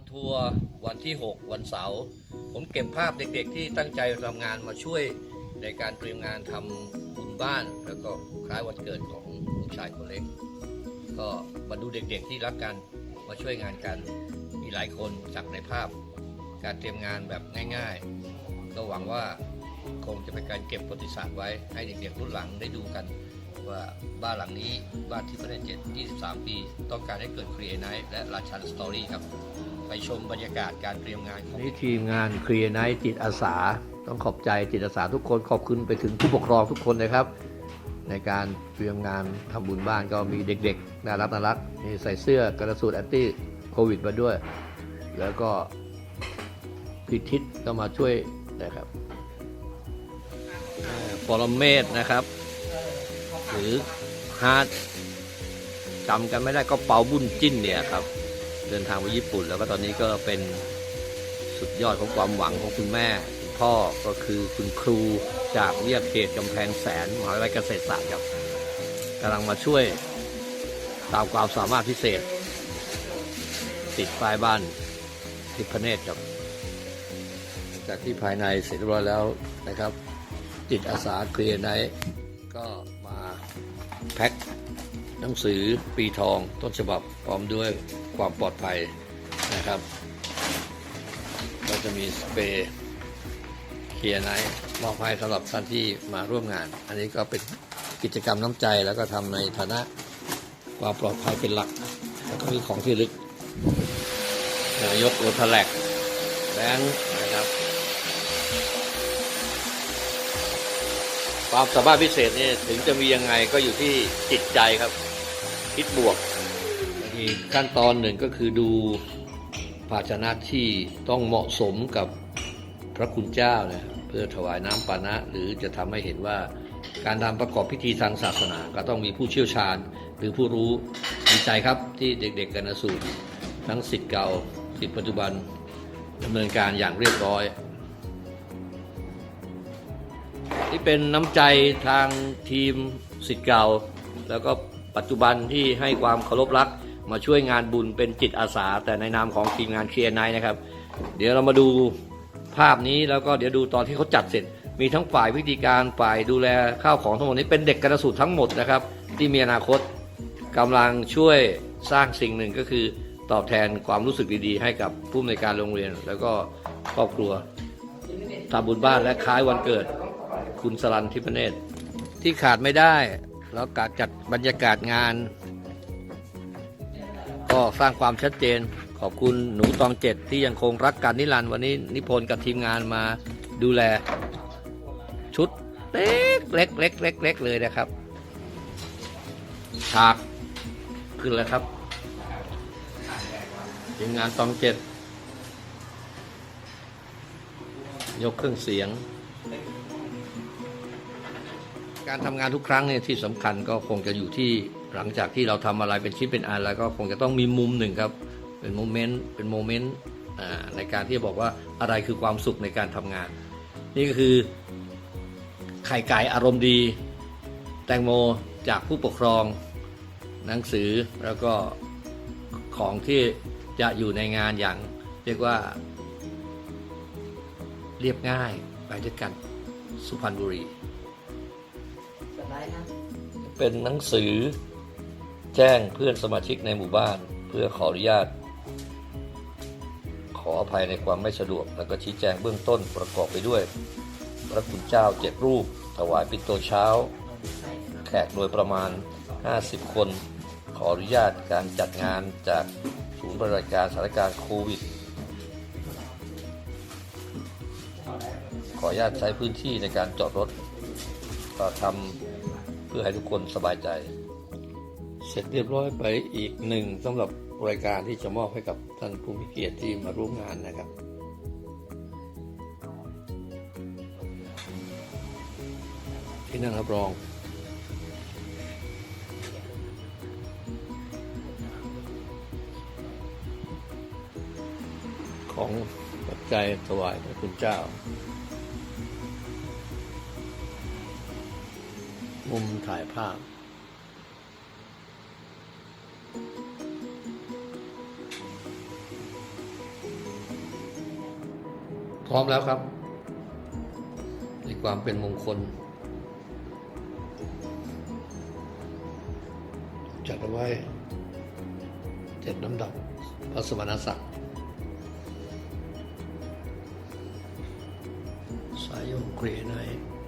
อนทัวร์วันที่ 6 วันเสาร์ผมเก็บภาพเด็กๆ ที่ตั้งใจทำงานมาช่วยในการเตรียมงานทำบุญบ้าน แล้วก็คล้ายวันเกิดของลูกชายคนเล็ก ก็มาดูเด็กๆที่รักกันมาช่วยงานกันมีหลายคนจากในภาพ การเตรียมงานแบบง่ายๆ ก็หวังว่าคงจะเป็นการเก็บประวัติศาสตร์ไว้ให้เด็กๆรุ่นหลังได้ดูกันว่าบ้านหลังนี้บ้านที่พระเจ็ด23 ปี ต้องการให้เกิดครีเอไนท์และราชันสตอรี่ครับ ไปชมบรรยากาศการเตรียมงานของนี่ทีมงานครีเอไนท์จิตอาสา ต้องขอบใจจิตอาสาทุกคนขอบคุณไปถึงผู้ปกครองทุกคนนะครับ ในการเตรียมงานทำบุญบ้านก็มีเด็กๆ น่ารักน่ารักนี่ใส่เสื้อกระสุนแอนตี้โควิดมาด้วย แล้วก็พิทิศก็มาช่วยนะครับอ่าปรเมศนะครับ หรือฮาร์ดจำกันไม่ได้ก็เปาบุญจิ้นเนี่ยครับ เดินทางไปญี่ปุ่น แล้วก็ตอนนี้ก็เป็นสุดยอดของความหวังของคุณแม่คุณพ่อก็คือคุณครูจากวิทยาเขตกำแพงแสนมหาวิทยาลัยเกษตรศาสตร์ครับกำลังมาช่วยตามความสามารถพิเศษ ติดป้ายบ้านทิพเนตรครับจากที่ภายในเสร็จเรียบร้อยแล้วนะครับจิตอาสาเคลียร์ไนก็ แพ็คหนังสือปีทองต้นฉบับพร้อมด้วยความปลอดภัยนะครับ ก็จะมีสเปรย์เคลียร์ไนท์มอบให้สำหรับท่านที่มาร่วมงาน อันนี้ก็เป็นกิจกรรมน้ำใจแล้วก็ทำในฐานะความปลอดภัยเป็นหลัก แล้วก็มีของที่ลึกนายกโรทแลกแบงค์นะครับ ความสามารถพิเศษเนี่ยถึงจะมียังไงก็อยู่ที่จิตใจครับ คิดบวกอีกขั้นตอนหนึ่งก็คือดูภาชนะที่ต้องเหมาะสมกับพระคุณเจ้านะเพื่อถวายน้ำปานะ หรือจะทำให้เห็นว่าการทำประกอบพิธีทางศาสนา ก็ต้องมีผู้เชี่ยวชาญ หรือผู้รู้ดีใจครับที่เด็กๆกันสูตรทั้งสิทธิ์เก่าสิทธิ์ปัจจุบันดำเนินการอย่างเรียบร้อย นี่เป็นน้ำใจทางทีมสิทธิ์เก่า แล้วก็ปัจจุบันที่ให้ความเคารพรัก มาช่วยงานบุญเป็นจิตอาสา แต่ในนามของทีมงานเคลียร์ไนนะครับ เดี๋ยวเรามาดูภาพนี้แล้วก็เดี๋ยวดูตอนที่เขาจัดเสร็จ มีทั้งฝ่ายวิธีการฝ่ายดูแลข้าวของทั้งหมดนี้เป็นเด็กกระสูตรทั้งหมดนะครับ ที่มีอนาคตกำลังช่วยสร้างสิ่งหนึ่งก็คือตอบแทนความรู้สึกดีๆ ให้กับผู้อำนวยการโรงเรียน แล้วก็ครอบครัวทำบุญบ้านและคล้ายวันเกิด คุณสลันทิพเนตรที่ขาดไม่ได้ แล้วการจัดบรรยากาศงาน ก็สร้างความชัดเจน ขอบคุณหนูตองเจ็ดที่ยังคงรักกันนิรันดร์วันนี้นิพนธ์กับทีมงานมาดูแล ชุดเล็กเล็กเล็กเล็กเล็กเลยนะครับ ฉากขึ้นแล้วครับทีมงานตองเจ็ดยกเครื่องเสียง การทำงานทุกครั้งเนี่ยที่สำคัญก็คงจะอยู่ที่หลังจากที่เราทำอะไรเป็นชิ้นเป็นอันแล้วก็คงจะต้องมีมุมหนึ่งครับ เป็นโมเมนต์เป็นโมเมนต์ในการที่จะบอกว่าอะไรคือความสุขในการทำงาน นี่ก็คือไข่ไก่อารมณ์ดี แตงโมจากผู้ปกครอง หนังสือแล้วก็ของที่จะอยู่ในงานอย่างเรียกว่า เรียบง่ายไปด้วยกันสุพรรณบุรี เป็นหนังสือแจ้งเพื่อนสมาชิกในหมู่บ้าน เพื่อขออนุญาต ขออภัยในความไม่สะดวก แล้วก็ชี้แจงเบื้องต้นประกอบไปด้วย พระคุณเจ้าเจ็ดรูป ถวายปินโตเช้า แขกโดยประมาณ 50 คน ขออนุญาตการจัดงานจากศูนย์บริการสถานการณ์โควิดขออนุญาตใช้พื้นที่ในการจอดรถ ก็ทำเพื่อให้ทุกคนสบายใจ เสร็จเรียบร้อยไปอีกหนึ่งสำหรับรายการที่จะมอบให้กับท่านผู้มีเกียรติที่มาร่วมงานนะครับ ที่นั่งรับรองของปัจจัยถวายพระคุณเจ้า มุมถ่ายภาพ พร้อมแล้วครับ ในความเป็นมงคล จัดเอาไว้เจ็ดลำดับพระสมณศักดิ์สายโยงเครไนท์